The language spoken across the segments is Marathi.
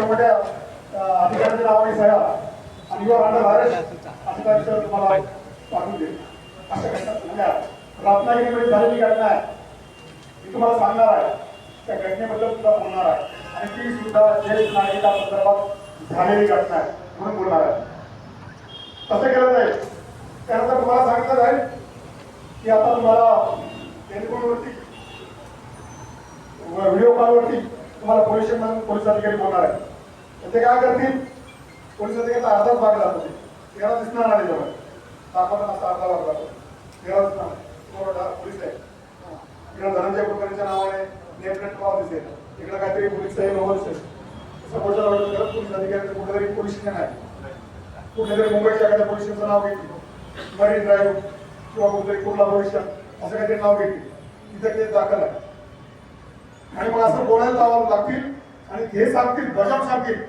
मोठ्या मोठ्या अं, अधिकाऱ्यांच्या नावाने सह्या आणि युवा अंडर भारत असं त्या तुम्हाला पाठवून देईल. अशा घटना झाल्या रत्नागिरीमध्ये झालेली घटना आहे. मी तुम्हाला सांगणार आहे. त्या घटनेबद्दल सुद्धा बोलणार आहे. आणि ती सुद्धा ज्येष्ठ नागरिका संदर्भात झालेली घटना आहे. म्हणून बोलणार आहे. तसं केलं जाईल त्यानंतर तुम्हाला सांगितलं जाईल की आता तुम्हाला टेलिफोनवरती व्हिडिओ कॉलवरती तुम्हाला पोलीस स्टेशन पोलीस अधिकारी बोलणार आहे ते काय करतील? पोलीस अधिकाऱ्याचा अर्धाच भाग जातो ते दिसणार नाही जेव्हा दाखवताना असा अर्धा भाग जातो त्याला दिसणार पोलीस आहे. इकडे धनंजय कुलकर्णीच्या नावाने नेम प्लेट दिसेल. इकडे काहीतरी पोलीस आहे नाव दिसेल. तसं पुढच्या करत पोलीस अधिकारी कुठेतरी पोलीस स्टेशन आहे. कुठेतरी मुंबईच्या एखाद्या पोलीस स्टेशनचं नाव घेतली. मरीन ड्राईव्ह किंवा कुठेतरी कुर्ला पोलीस असं काहीतरी नाव घेतली. तिथे ते दाखल आहे. आणि मग असं बोलायला लावावं लागतील आणि हे सांगतील बजाव सांगतील.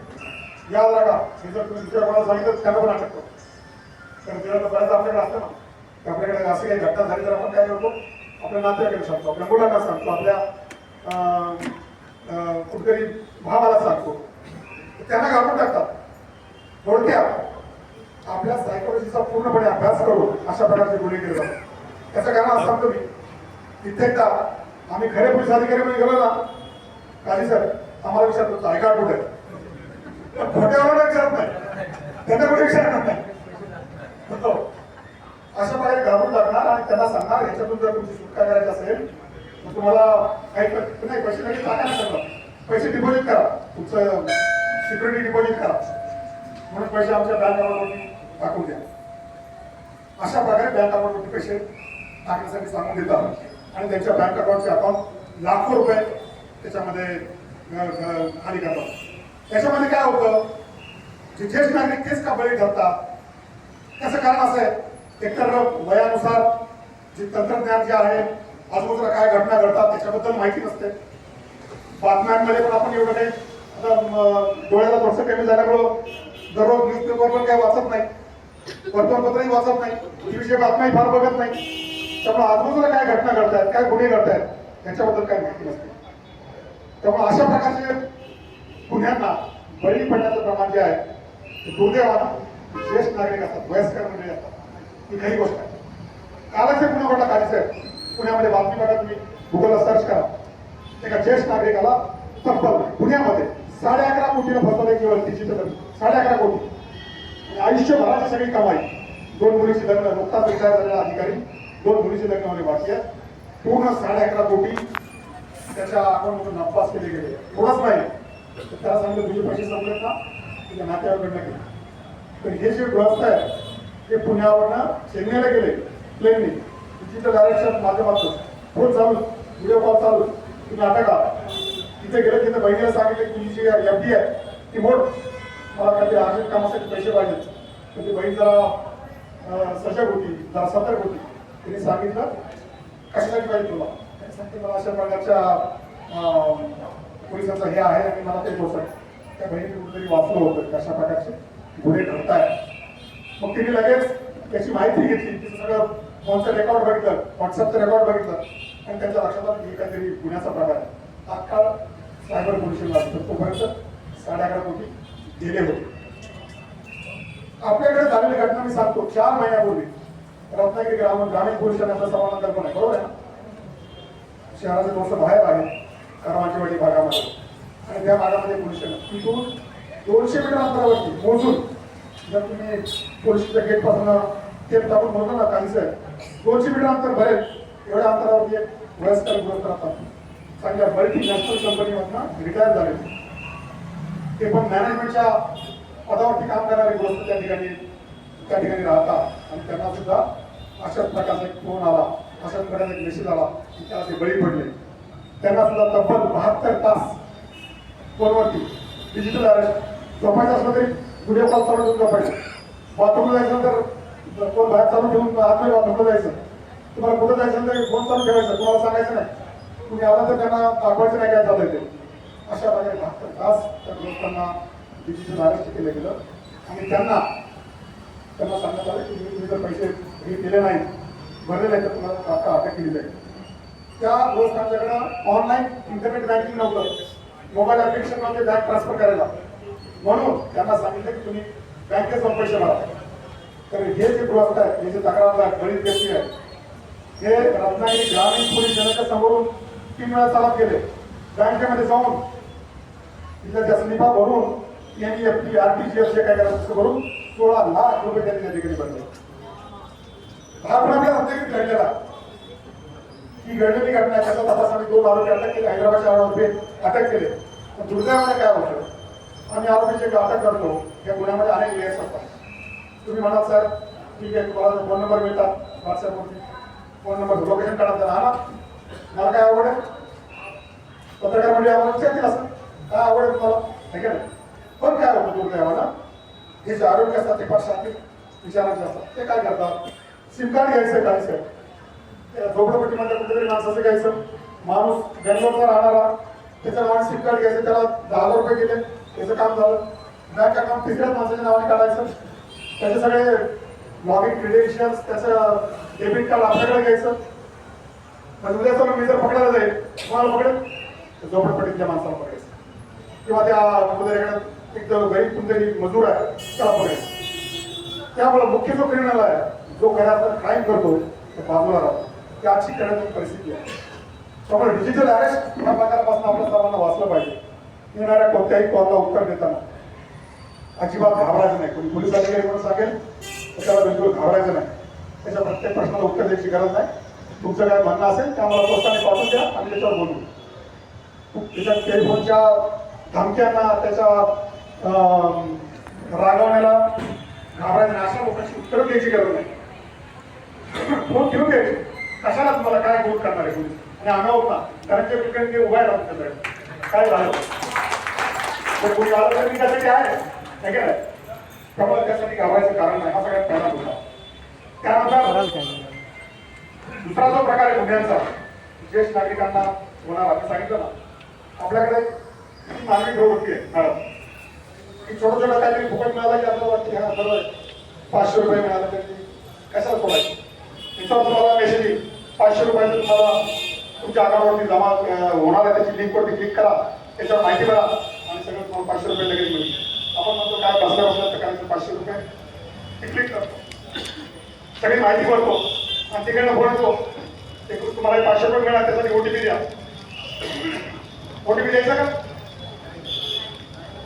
याद राखा हे जर तुम्ही दुसऱ्या कोणाला सांगितलं तर त्यांना पण अटक करतो कारण त्याला बऱ्याच आपल्याकडे असतं ना. की आपल्याकडे असं काही घटना झाली तर आपण काय करतो? आपल्या नात्याकडे सांगतो आपल्या मुलांना सांगतो आपल्या कुठेतरी भावाला सांगतो. त्यांना घालून टाकतात. थोडक्यात आपल्या सायकोलॉजीचा पूर्णपणे अभ्यास करून अशा प्रकारचे गुन्हे केले जातात. त्याचं कारण असं सांगतो मी. कित्येकदा आम्ही खरे पोलीस अधिकारी म्हणून गेलो ना. काही सर आम्हाला विचारतो ऐका कार्ड कुठे खोट्यावर विचारत नाही. त्यांना कुठे विचारणार नाही. अशा प्रकारे घाबरून लागणार आणि त्यांना सांगणार ह्याच्यातून जर तुमची सुटका करायची असेल तर तुम्हाला काही नाही पैसे काही टाकायला सांगा पैसे डिपॉझिट करा. तुमचं सिक्युरिटी डिपॉझिट करा. म्हणून पैसे आमच्या बँक अकाउंटवरती टाकून द्या. अशा प्रकारे बँक अकाउंटवरती पैसे टाकण्यासाठी सांगून देतात. आणि त्यांच्या बँक अकाउंटचे अकाउंट लाखो रुपये त्याच्यामध्ये खाली करतात. त्याच्यामध्ये काय होतं? जे ज्येष्ठ नागरिक तेच का बळी ठरतात? त्याचं कारण असं आहे एकतर वयानुसार जे तंत्रज्ञान जे आहे आजूबाजूला काय घटना घडतात त्याच्याबद्दल माहिती नसते. बातम्यांमध्ये पण आपण एवढं काही आता डोळ्याला थोडंसं कमी झाल्यामुळं दररोज न्यूजपेपर पण काही वाचत नाही. वर्तमानपत्रही वाचत नाही. टीव्हीच्या बातम्याही फार बघत नाही. त्यामुळे आजूबाजूला काय घटना घडतायत काय गुन्हे घडतायत याच्याबद्दल काही माहिती नसते. त्यामुळे अशा प्रकारचे गुन्ह्यांना बळी पडण्याचं प्रमाण जे आहे ते दुर्दैवानं ज्येष्ठ नागरिक असतात वयस्कर मंडळी असतात ही काही गोष्ट आहे. कालच एक गुन्हा घडला कालच आहे पुण्यामध्ये बातमी बघा तुम्ही गुगलला सर्च करा. एका ज्येष्ठ नागरिकाला तब्बल पुण्यामध्ये साडे अकरा कोटीला फसवले तिची डिजिटल साडे अकरा कोटी. आणि आयुष्यभराची सगळी कमाई दोन मुलीची लग्न नुकताच रिटायर झालेला अधिकारी दोन मुलीची लग्न होणे बाकी आहे. पूर्ण साडे अकरा कोटी त्याच्या अकाउंटमधून नापास केले गेले. थोडंच नाही तर त्याला सांगितलं तुझे पैसे संपले का तुझ्या नात्याकडनं गेले तर हे जे ग्रस्त आहे ते पुण्यावरनं चेन्नईला गेले प्लेननी तिथं डायरेक्शन माध्यमातून फोन चालू व्हिडिओ कॉल चालू तुम्ही नाटका तिथे गेले तिथे बहिणीला सांगितले की तुझी जी एफ डी आहे ती मोड. मला काहीतरी अर्जंट कामासाठी पैसे पाहिजेत. तर ती बहीण जरा सजग होती जरा सतर्क होती. तिने सांगितलं कशासाठी पाहिजे तुला? त्याने सांगितलं मला अशा प्रकारच्या पोलिसांचं हे आहे आणि मला ते पोचत त्या बहिणीने कुठेतरी वाचलं होतं. कशा प्रकारचे गुन्हे ठरताय मग तिने लगेच त्याची माहिती घेतली. तिचं सगळं फोनचं रेकॉर्ड बघितलं व्हॉट्सअपचं रेकॉर्ड बघितलं आणि त्यांच्या लक्षात आलं की काहीतरी गुन्ह्याचा प्रकार आहे. तात्काळ सायबर पोलिसला लागतं तोपर्यंत साडे अकरा कोटी गेले होते. आपल्याकडे झालेली घटना मी सांगतो. चार महिन्यापूर्वी रत्नागिरी ग्राम ग्रामीण पोलीस ठाण्याचा समान कल्पना आहे बरोबर आहे ना? शहराचे दोस्त बाहेर आहे करमाचीवाडी भागामध्ये. आणि त्या भागामध्ये पोलीस स्टेशन तिथून दोनशे मीटर अंतरावरती मोजून जर तुम्ही पोलीसच्या गेटपासून तेल टाकून बोलतो ना काही दोनशे मीटर अंतर भरेल. एवढ्या अंतरावरती एक वयस्कर गृहस्थ राहतात चांगल्या बल्टी नॅशनल कंपनीमधनं रिटायर झाले ते. पण मॅनेजमेंटच्या पदावरती काम करणारे गृहस्थ त्या ठिकाणी त्या ठिकाणी राहतात. आणि त्यांना सुद्धा अशाच प्रकारचा एक फोन आला अशाच प्रकारचा एक मेसेज आला की त्याला ते बळी पडले. त्यांना सुद्धा तब्बल बहात्तर तास फोनवरती डिजिटल अरेस्ट झोपायचं असलं तरी व्हिडिओ कॉल चालू ठेवून झोपायचं. बाथरूमला जायचं तर फोन बाहेर चालू ठेवून आतमध्ये बाथरूमला जायचं. तुम्हाला कुठं जायचं तर फोन चालू ठेवायचं तुम्हाला सांगायचं नाही. तुम्ही आला तर त्यांना दाखवायचं नाही काय चालू ते. अशा प्रकारे बहात्तर तास त्या लोकांना डिजिटल अरेस्ट केलं गेलं. आणि त्यांना त्यांना सांगण्यात आलं की तुम्ही जर पैसे हे केले नाही भरले नाही तर तुम्हाला आता अटक केली जाईल. त्या आमच्याकडं ऑनलाईन इंटरनेट बँकिंग नव्हतं. मोबाईल ऍप्लिकेशन नव्हते बँक ट्रान्सफर करायला. म्हणून त्यांना सांगितलं की तुम्ही बँकेत जाऊन पैसे भरा. तर हे जे गृहस्थ आहेत हे जे तक्रारदार गरीब व्यक्ती आहेत हे रत्नागिरी ग्रामीण पोलीस स्टेशनच्या समोरून तीन वेळा चालत गेले. बँकेमध्ये जाऊन तिथल्या त्या स्लिपा भरून एनईएफटी आरटीजीएस जे काय करायचं करून सोळा लाख रुपये त्यांनी त्या ठिकाणी बनले हा प्रकार आपल्या घडलेला? ही घडलेली घटना त्याचा तपास आम्ही दोन आरोपी अटक केले हैदराबादच्या आरोपी अटक केले. पण दुर्दैवाने काय होतं आम्ही आरोपीचे जे अटक करतो. या गुन्ह्यामध्ये अनेक लेयर्स असतात. तुम्ही म्हणाल सर ठीक आहे तुम्हाला फोन नंबर मिळतात व्हॉट्सअपवरती फोन नंबर लोकेशन काढा तर हा मला काय आवड आहे पत्रकार म्हणजे आम्हाला विचारतील असं. काय आवड आहे तुम्हाला? ठीक आहे ना पण काय होतं दुर्दैवानं हे जे आरोग्य असतात ते फार शांती विचारांचे असतात. ते काय करतात? सिम कार्ड घ्यायचं घ्यायचं. त्या झोपडपट्टीमध्ये कुठेतरी माणसाचं घ्यायचं. माणूस बेंगलोरचा राहणारा त्याच्या नावाने सिम कार्ड घ्यायचं त्याला दहा हजार रुपये गेले. त्याचं काम झालं. बँक अकाउंट तिसऱ्याच माणसाच्या नावाने काढायचं. त्याचे सगळे लॉगिन क्रिडेन्शियल्स त्याचं डेबिट कार्ड आपल्याकडे घ्यायचं. म्हणजे उद्या चला मी जर पकडायला जाईल तुम्हाला पकडेल? झोपडपट्टीतल्या माणसाला पकडायचं. किंवा त्या कुठेतरी एकदम गरीब कुंदरी मजूर आहे त्याला पकडेल. त्यामुळे मुख्य जो क्रिमिनल आहे जो घरात क्राईम करतो तो बाजूला राहतो. त्याची आजची करण्याची परिस्थिती आहे. त्यामुळे डिजिटल अरेस्ट या प्रकारापासून आपल्या सर्वांना वाचलं पाहिजे. येणाऱ्या कोणत्याही कॉलला उत्तर देताना. अजिबात घाबरायचं नाही. कोणी पोलीस अधिकारी म्हणून सांगेल तर त्याला बिलकुल घाबरायचं नाही. त्याच्या प्रत्येक प्रश्नाला उत्तर द्यायची गरज नाही. तुमचं काय म्हणणं असेल ते आम्हाला पोस्टाने पाठवून द्या आम्ही त्याच्यावर बोलू. त्याच्या टेलिफोनच्या धमक्यांना त्याच्या रागवण्याला घाबरायचं अशा लोकांची उत्तर द्यायची गरज नाही. फोन ठेवून द्यायचे कशाला तुम्हाला काय ग्रोथ करणार आहे आणि आम्ही होता कारण ते ठिकाणी ते उभा राहून त्याच्याकडे काय झालं? तर कोणी आलं तर मी त्यासाठी आहे. नाही का प्रबळ त्यासाठी घाबरायचं कारण नाही. हा सगळ्यात पहिला होता त्यानंतर दुसरा जो प्रकार आहे गुन्ह्यांचा ज्येष्ठ नागरिकांना होणार आम्ही सांगितलं ना. आपल्याकडे किती मानवी प्रवृत्ती आहे की छोटं छोटं काहीतरी फुकट मिळालं की आपल्याला वाटते हा बरोबर आहे. पाचशे रुपये मिळाले तर कशाला सोडायची त्याच्यावर तुम्हाला मेसेज येईल. पाचशे रुपयाचं तुम्हाला तुमच्या अकाउंटवरती जमा होणार आहे. त्याची लिंकवरती क्लिक करा. त्याच्यावर माहिती भरा आणि सगळं तुम्हाला पाचशे रुपये लगेच मिळेल आपण म्हणतो काय बसल्या बसल्या तर करायचं पाचशे रुपये. ते क्लिक करतो. सगळी माहिती भरतो. आणि तिकडनं बोलतो येतो. ते तुम्हाला पाचशे रुपये मिळाले त्यासाठी पी द्या. ओ टी पी द्यायचा का?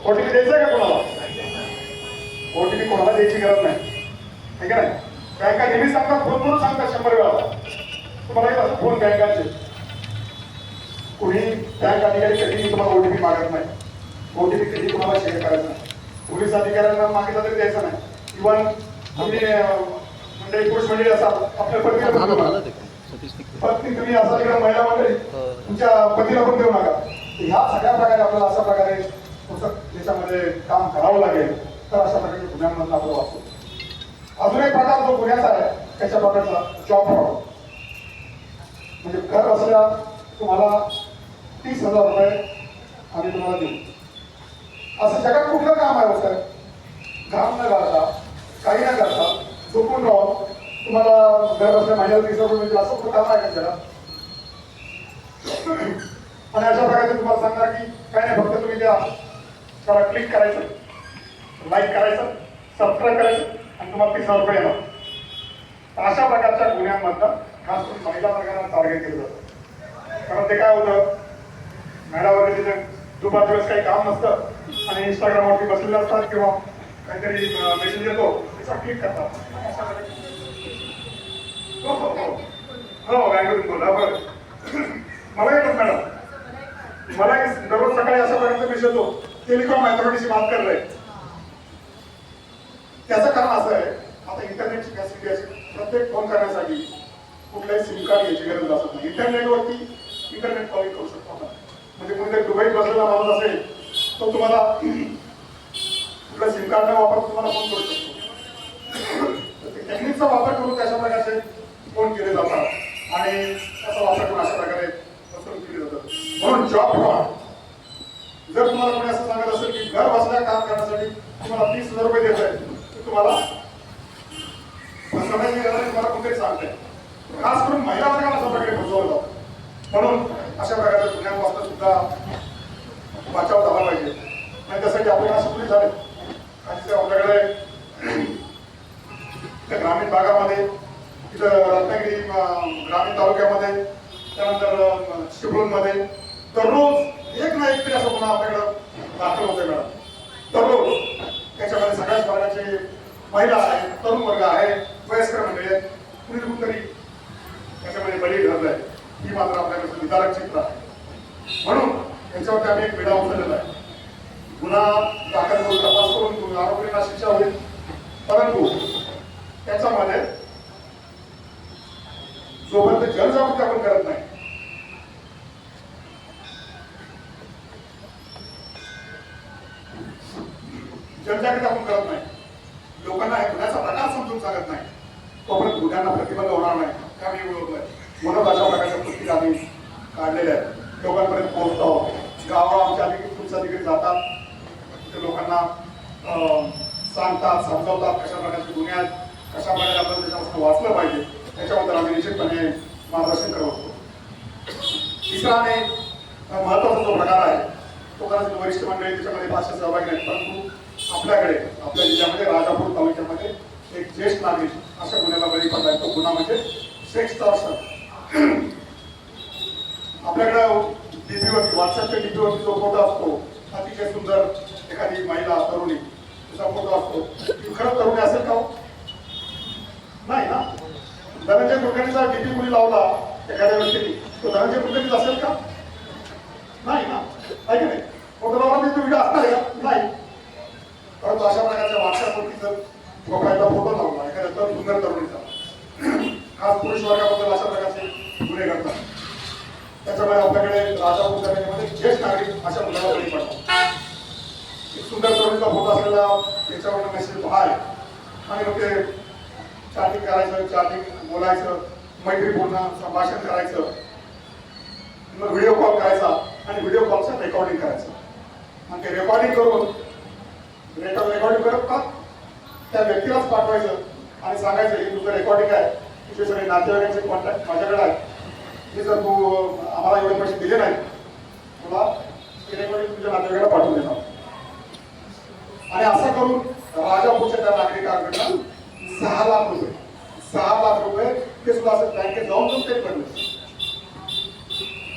ओटीपी द्यायचा का कोणाला? ओटीपी कोणाला द्यायची गरज नाही. ठीक आहे? बँका नेहमी सांगतात फोन करून सांगतात शंभर वेळा. तुम्हाला येत असं फोन बँकांचे. कुणी बँक अधिकारी कधीही तुम्हाला ओटीपी मागत नाही. ओटीपी कधी तुम्हाला शेअर करायचं नाही. पोलीस अधिकाऱ्यांना मागितलं तरी द्यायचं नाही. इव्हन तुम्ही मंडळी पुरुष मंडळी असाल आपल्या पत्नीला नका. पत्नी तुम्ही असाल किंवा महिला मंडळी तुमच्या पतीला पण देऊ नका. ह्या सगळ्या प्रकारे आपल्याला अशा प्रकारे त्याच्यामध्ये काम करावं लागेल तर अशा प्रकारे गुन्ह्यांमधून आपण वाचतो. अजून एक प्रकार जो गुन्ह्याचा आहे त्याच्या प्रकारचा जॉब फ्रॉड म्हणजे घर असल्या तुम्हाला तीस हजार रुपये आम्ही तुम्हाला देऊ. असं जगात कुठलं काम आहे हो साहेब घाम न घालता काही न करता झोपून राहून तुम्हाला घर बसल्या महिन्याला तीस रुपये मिळतील असं कुठं काम आहे का जगात? आणि अशा प्रकारे तुम्हाला सांगणार की काय नाही फक्त तुम्ही त्या त्याला क्लिक करायचं लाईक करायचं सबस्क्राईब करायचं आणि तुम्हाला तीस हजार रुपये येणार. तर अशा प्रकारच्या गुन्ह्यांमधनं खास करून महिला वर्गाला टार्गेट केलं जातं. कारण ते काय होतं? महिला वर्ग तिथे दुपार दिवस काही काम नसतं आणि इंस्टाग्रामवरती बसलेले असतात किंवा काहीतरी मेसेज येतो त्याचा क्लिक करतात. हो हो हो. हो बोला बरं मला येतो मॅडम मला दररोज सकाळी अशा प्रकारचा मेसेज येतो. टेलिकॉम अथॉरिटीशी बात कर रहे. त्याचं कारण असं आहे आता इंटरनेटची फॅसिलिटी असेल प्रत्येक फोन करण्यासाठी कुठलाही सिम कार्ड घ्यायची गरज असत नाही. इंटरनेटवरती इंटरनेट कॉलिंग करू शकतो आपण. म्हणजे कोणीतरी दुबईत बसलेला माणूस असेल तो तुम्हाला कुठलं सिम कार्ड न वापरता तुम्हाला फोन करू शकतो तर ते टेक्निकचा वापर करून तशा प्रकारचे फोन केले जातात आणि त्याचा वापर करून अशा प्रकारे फसवणूक केली जातात म्हणून जॉब फ्रॉड जर तुम्हाला कोणी असं सांगत असेल की घर बसल्या काम करण्यासाठी तुम्हाला तीस हजार रुपये देत आहे तर तुम्हाला फसवण्याची गरज आहे, तुम्हाला कोणतरी सांगताय खास करून महिला वर्गाला अशा प्रकारे फसवलं जातं म्हणून अशा प्रकारच्या गुन्ह्यांपासून सुद्धा बचाव झाला पाहिजे आणि त्यासाठी आपल्याला सुरू झाले आणि ते आपल्याकडे त्या ग्रामीण भागामध्ये तिथं रत्नागिरी ग्रामीण तालुक्यामध्ये त्यानंतर चिपळूणमध्ये दररोज एक ना एक तरी असं पुन्हा आपल्याकडं दाखल होते मॅडम. दररोज त्याच्यामध्ये सगळ्याच वर्गाचे महिला आहेत तरुण वर्ग आहे वयस्कर मंडळी आहेत कुणी कुठतरी त्याच्यामध्ये बळी ठरलंय ही मात्र आपल्याकडे विधारक चित्र आहे. म्हणून याच्यावरती आम्ही एक विडा उचललेला आहे. गुन्हा दाखल करून तपास करून आरोपींना शिक्षा होईल. परंतु त्याचा मान आहे जोपर्यंत जलजागृती आपण करत नाही जनजागृती आपण करत नाही लोकांना हे गुन्ह्याचा प्रकार समजून सांगत नाही तोपर्यंत गुन्ह्यांना प्रतिबंध होणार नाही त्यामुळे म्हणून अशा प्रकारच्या कृती आम्ही काढलेल्या आहेत लोकांपर्यंत पोहोचतो गावाला आमच्या अधिकारी पोलीस अधिकारी जातात ते लोकांना अं, सांगतात समजावतात कशा प्रकारचे गुन्हे आहेत कशा प्रकारे आपण त्याच्यापासून वाचलं पाहिजे त्याच्याबद्दल आम्ही मार्गदर्शन करत होतो. तिसरा आणि महत्त्वाचा जो प्रकार आहे. तो कदाचित वरिष्ठ मंडळी त्याच्यामध्ये फारसे सहभागी नाहीत परंतु आपल्याकडे आपल्या जिल्ह्यामध्ये राजापूर तालुक्यामध्ये एक ज्येष्ठ नागरिक अशा गुन्ह्याला बळी पडलाय तो गुन्हा म्हणजे सेक्स टॉर्शन आपल्याकडे डीपीवरती व्हॉट्सअपच्या डीपीवरती जो फोटो असतो अतिशय सुंदर एखादी महिला तरुणी तिचा फोटो असतो. ती खरं तरुणी असेल का हो? नाही ना? धनंजय कुलकर्णीचा डीपी कुणी लावला एखाद्या व्यक्तीने. तो धनंजय कुलकर्णीच असेल का? नाही ना. आहे की नाही? फोटो लावला तो व्हिडिओ असणार का? नाही. परंतु अशा प्रकारच्या व्हॉट्सअपवरती जर प्रोफाईलला फोटो लावला एखाद्या तर सुंदर तरुणीचा. खास पुरुष वर्गाबद्दल अशा प्रकारचे गुन्हे घडतात. त्याच्यामुळे आपल्याकडे राजा कुलकर्णीमध्ये ज्येष्ठ नागरिक अशा मुलाला बळी पडतात. एक सुंदर तरुणीचा फोटो असलेला त्याच्यावर मेसेज आहे आणि मग ते चॅटिंग करायचं चॅटिंग बोलायचं मैत्रीपूर्ण संभाषण करायचं. मग व्हिडिओ कॉल करायचा आणि व्हिडिओ कॉलचं रेकॉर्डिंग करायचं. आणि ते रेकॉर्डिंग करून रेकॉर्डिंग करत का? त्या व्यक्तीलाच पाठवायचं आणि सांगायचं हे तुझं रेकॉर्डिंग आहे. तुझे सगळे नातेवाईकांचे कॉन्टॅक्ट माझ्याकडे आहे हे जर तू आम्हाला एवढे पैसे दिले नाही तुला ते रेकॉर्डिंग तुझ्या नातेवाईकाला पाठवून देणार. आणि असं करून राजापूरच्या त्या नागरिकांकडनं सहा लाख रुपये. सहा लाख रुपये ते सुद्धा असं बँकेत जाऊन जाऊन तरी पडले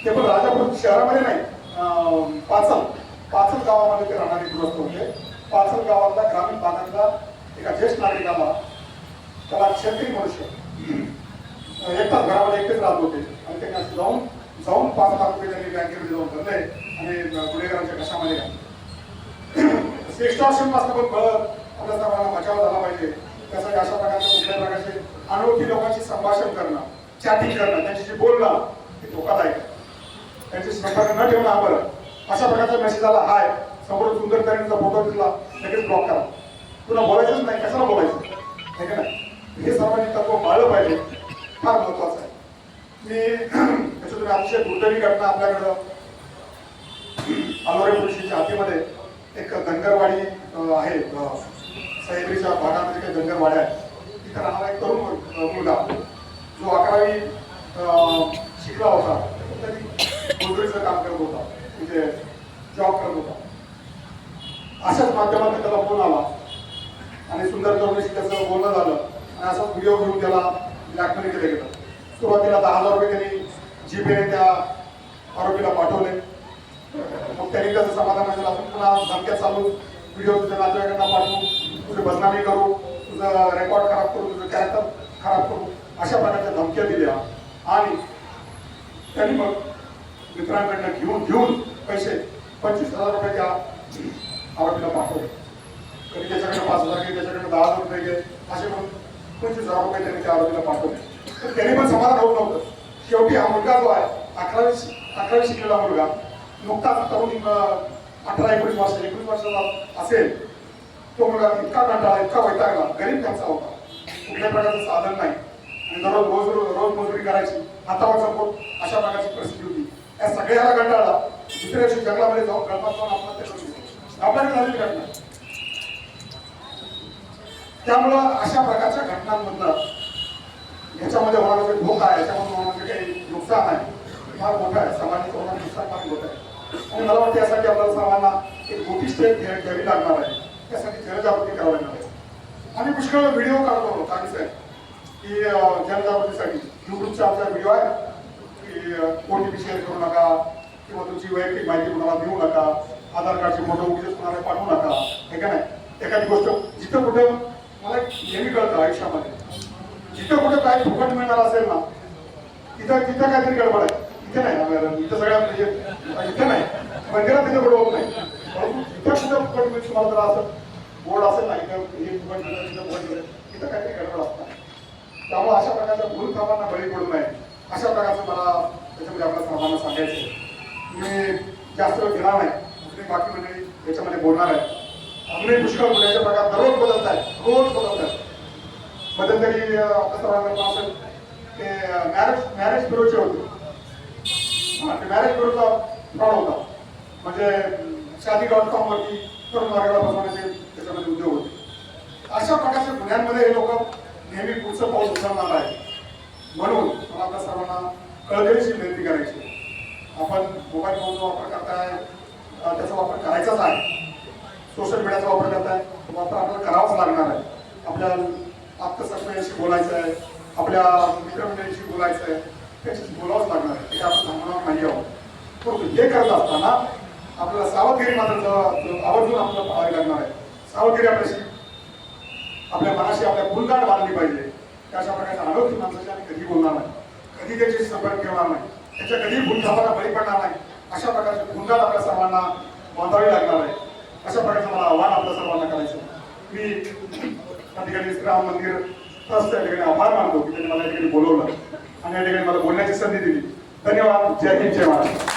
ते पण राजापूर शहरामध्ये नाही पाचल. पाचल गावामध्ये ते राहणारे गृहस्थ होते. पाचल गावातला ग्रामीण भागातला एका ज्येष्ठ नागरिकाला त्याला क्षेत्रीय मनुष्य. एकटाच घरामध्ये एकटेच राहत होते. आणि त्यांना जाऊन जाऊन पाच लाख रुपये त्यांनी बँकेमध्ये जाऊन भरले आणि गुन्हेगारांच्या कशामध्ये घातले. एक्स्ट्रॉशनपासून पण कळत आपल्या सर्वांना बचाव झाला पाहिजे. त्यासाठी अशा प्रकारचे कुठल्या प्रकारचे अनोळखी लोकांशी संभाषण करणं चॅटिंग करणं त्यांच्याशी बोलणं हे धोकादायक. त्यांचे संपर्क न ठेवणं हा बरं. अशा प्रकारचा मेसेज आला हाय समोर सुंदर तऱ्हेचा फोटो दिसला लगेच ब्लॉक करा. तुला बोलायचंच नाही कशाला बोलायचं? आहे का नाही? हे सर्वांनी तत्व पाळलं पाहिजे. फार महत्वाचं आहे. मी तुम्ही अतिशय दुर्दैवी घटना आपल्याकडं अलोरे पुरुषीच्या हातीमध्ये एक धनगरवाडी आहे सह्याद्रीच्या भागामध्ये काही धनगरवाड्या आहेत. तिथे राहणारा एक तरुण मुलगा जो अकरावी शिकला होता. त्यांनी मजुरीचं काम करत होता. म्हणजे जॉब करत होता. अशाच माध्यमातून त्याला फोन आला. आणि सुंदर तरुणीशी त्याचं बोलणं झालं. आणि असा व्हिडिओ घेऊन त्याला ब्लॅकमेल केलं गेलं. सुरुवातीला दहा हजार रुपये त्यांनी जीपेने त्या आरोपीला पाठवले. मग त्यांनी त्याचं समाधान झालं आपण पुन्हा धमक्या चालू. व्हिडिओ त्याच्या नातेवाईकांना पाठवू. तुझी बदनामी करू तुझं रेकॉर्ड खराब करू तुझं कॅरेक्टर खराब करू अशा प्रकारच्या धमक्या दिल्या. आणि त्यांनी मग मित्रांकडनं घेऊन घेऊन पैसे पंचवीस हजार रुपये त्या आरोपीला पाठवले. कधी त्याच्याकडे पाच हजार घे त्याच्याकडे दहा हजार रुपये घे असे मग पंचवीस हजार रुपये त्यांनी त्या आरोपीला पाठवले. तर त्यांनी पण समाधान होत नव्हतं. शेवटी हा मुलगा जो आहे अकरावी अकरावी शिकलेला मुलगा नुकताच तरुण अठरा एकोणीस वर्ष एकोणीस वर्षाचा असेल तो मुलगा इतका कंटाळा इतका वैतागला गरीब त्यांचा होता कुठल्या प्रकारचं साधन नाही. आणि दररोज रोज रोज रोज मजुरी करायची हातावर पोट अशा प्रकारची परिस्थिती होती. या सगळ्याला कंटाळा दुसऱ्या दिवशी जंगलामध्ये जाऊन गणपत जाऊन आत्महत्या करून आपल्याकडे झालेली घटना. त्यामुळं अशा प्रकारच्या घटनांमधनं याच्यामध्ये होणारा जे धोका आहे याच्यामध्ये होणारं जे काही नुकसान आहे फार मोठं आहे. समाजाचं होणारं नुकसान फार मोठं आहे. आणि मला वाटतं यासाठी आपल्याला सर्वांना एक मोठी स्टेप घ्यावी लागणार आहे. त्यासाठी जनजागृती करावी लागणार आहे आम्ही पुष्कळ व्हिडिओ काढतो काही साहेब की जनजागृतीसाठी युट्यूबचा आमचा व्हिडिओ आहे. की ओटीपी शेअर करू नका किंवा तुमची वैयक्तिक माहिती कुणाला देऊ नका आधार कार्डचे फोटो उगीच कुणाला पाठवू नका हे का नाही? एखादी गोष्ट जिथं कुठं मला एक नेहमी कळतं आयुष्यामध्ये जिथं कुठं काय फुकट मिळणार असेल ना तिथं तिथं काहीतरी गडबड आहे. इथे नाही इथं सगळ्या म्हणजे इथे नाही. मंदिरात तिथं गडबड होत नाही. परंतु जिथं कुठं फुकट मिळतं तुम्हाला जर असं? बोर्ड असेल ना इथं हे फुकट मिळतं तिथं फुकट मिळतं तिथं काहीतरी गडबड असतात त्यामुळे अशा प्रकारच्या भूलकामांना बळी पडू नये. अशा प्रकारचं मला त्याच्यामध्ये आपल्या सर्वांना सांगायचं आहे. मी जास्त वेळ घेणार नाही. बाकी मंडळी याच्यामध्ये बोलणार आहे अग्नि पुष्कळ गुन्ह्याचे प्रकार दररोज बदलत आहेत. रोज बदलत आहेत. मध्यंतरी तरी आपल्या सर्वांना असेल ते मॅरेज मॅरेज ब्युरोचे होते. ते मॅरेज ब्युरोचा फ्रॉड होता. म्हणजे शादी डॉट कॉम वरती तरुण मार्गाला बसवण्याचे त्याच्यामध्ये उद्योग होते. अशा प्रकारच्या गुन्ह्यांमध्ये हे लोक नेहमी पुढचं पाऊल उचलणार आहे म्हणून मला आपल्या सर्वांना कळकळीची विनंती करायची आपण मोबाईल फोनचा वापर करताय त्याचा वापर करायचाच आहे. सोशल मीडियाचा वापर करताय तो वापर आपल्याला करावाच लागणार आहे. आपल्या आप्तसत्वाशी बोलायचं आहे आपल्या मित्रमंडळींशी बोलायचं आहे त्याच्याशी बोलावंच लागणार आहे. हे आपण थांबणार नाही आहोत. परंतु हे करत असताना आपल्याला सावधगिरी मात्र आवर्जून आपल्याला पाहावी लागणार आहे. सावधगिरी आपल्याशी आपल्या मनाशी आपल्या गुणगाड बांधली पाहिजे. अशा प्रकारच्या अनोखी माणसाशी आम्ही कधी बोलणार नाही. कधी त्याची संपर्क ठेवणार नाही. त्याच्या कधी गुणगावाला बळी पडणार नाही. अशा प्रकारचे गुणगाड आपल्या सर्वांना बांधावी लागणार आहे. अशा प्रकारचं मला आव्हान आपल्या सर्वांना करायचं मी त्या ठिकाणी श्रीराम मंदिर ट्रस्ट या ठिकाणी आभार मानतो की त्यांनी मला या ठिकाणी बोलवलं आणि या ठिकाणी मला बोलण्याची संधी दिली. धन्यवाद. जय हिंद. जय महाराष्ट्र.